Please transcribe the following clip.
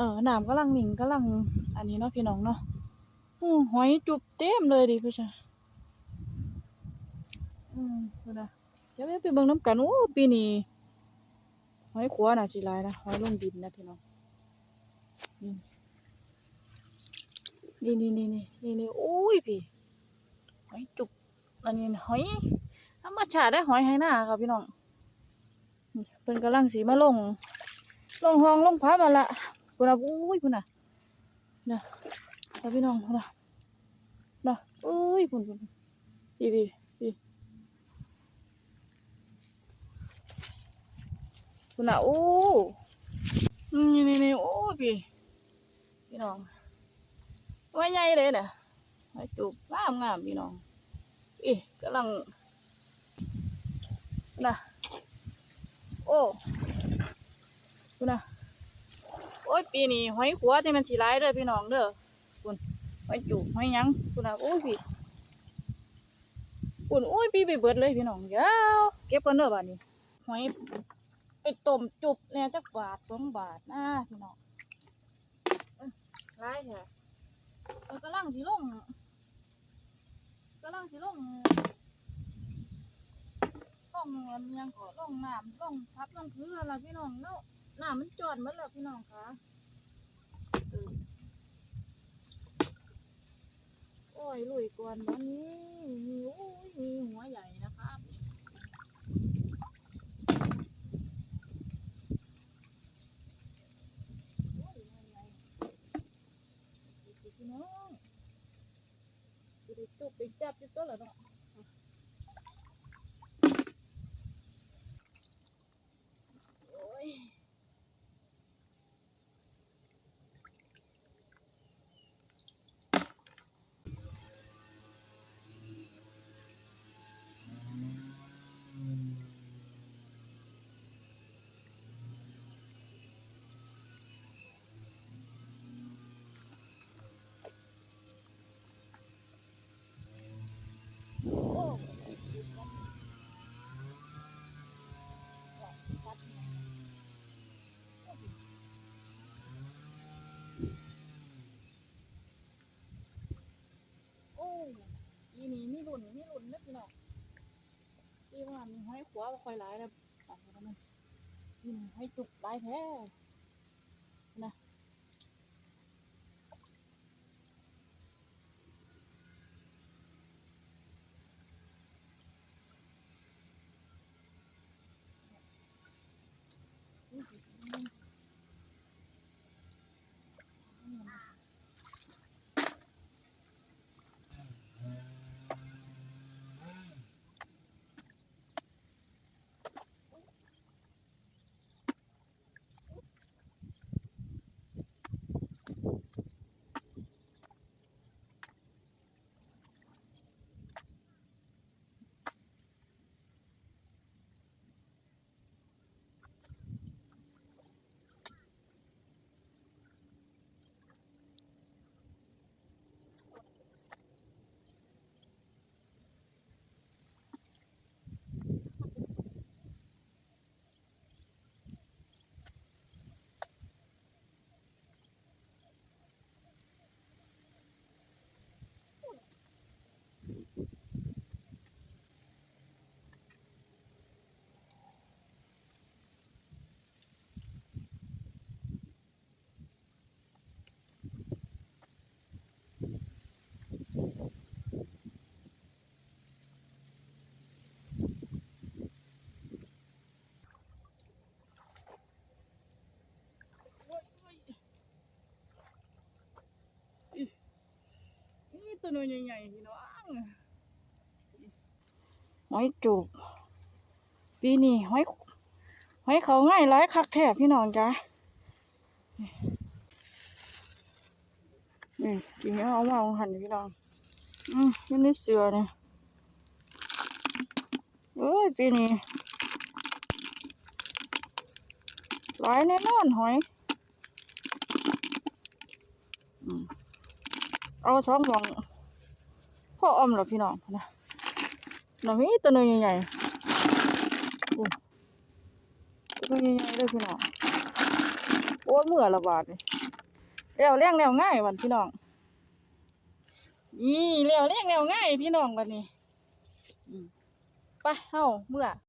ออน้ำกำลังหนิงกำลัง อันนี้เนาะพี่น้องเนาะหอยจุบเต็มเลยดิพี่ชายอืมดูนะเดี๋ยวไปเบิ่งน้ำกันโอ้ปีนี้หอยขัวน่ะสิหลายนะหอยลงดินนะพี่น้องนี่นี่นี่นี่นี่นี่โอ้ยพี่หอยจุบอันนี้หอยธรรมชาติได้หอยไหหน้าครับพี่น้องเพิ่นกำลังสีมาลง ลงห้องลงพับมาละ คุณน่ะอุ้ยคุณน่ะนะแล้วพี่น้องคุณน่ะนะอุ้ยคุณคุณพี่พี่พี่คุณน่ะโอ้นี่นี่นี่โอ้พี่พี่น้องไว้ใหญ่เลยน่ะไว้จูบงามงามพี่น้องอีกำลังน่ะโอ้คุณน่ะ โอ้ยปีนี้หอยขัวที่มันสีร้ายเด้อพี่น้องเด้อคุณหอยจูบหอยหยังคุณน่ะโอ้ยพี่คุณโอ้ยปีไปเบิดเลยพี่น้องเดี๋ยวเก็บกันเด้อบ้านนี้หอยไปต้มจุบเนี่ยจักบาทสองบาทนะพี่น้องอื้อร้ายแท้เออกำลังสิลงกำลังสิลงลงอันยังก็ลงน้ำลงพับลงพื้นอะไรพี่น้องเนาะ น้ำมันจอดหมดแล้วพี่น้องคะโอ้ยลุยก่อนวันนี้มีโอ้ยมีหัวใหญ่นะครับพี่น้องจะได้จุกไปจับอยู่ตัวละเนาะ ยีนี้มีรุ่นมีรุ่นนะพี่น้อยที่ว่ามีห้อยขวาค่อยหลายแล้วปันกันมันยีนี่ให้จุกหลายแท้นะ ตัวน้อยใหญ่ๆพี่น้องหอยจูบปีนี้หอยหอยเขาง่ายหลายคักแทบพี่น้องจ้ะนี่จริงเอามาหันพี่น้อง อืมอยังได้เสือเนี่ยเอ้ยปีนี้หลายแน่นอนหอยเอาสองหมอง พ่ออ้อมเหรอพี่น้องนะหน่อมีตัวนึงใหญ่ๆอู้ตัวหนึงใหญ่ๆเลยพี่น้องโอ้เมื่อระบาดเลยแล้วเลี้ยงแล้วง่ายวันพี่น้องนี่เล้วเลี้ยงแล้วง่ายพี่น้องวันนี้ไปเฮาเมื่อ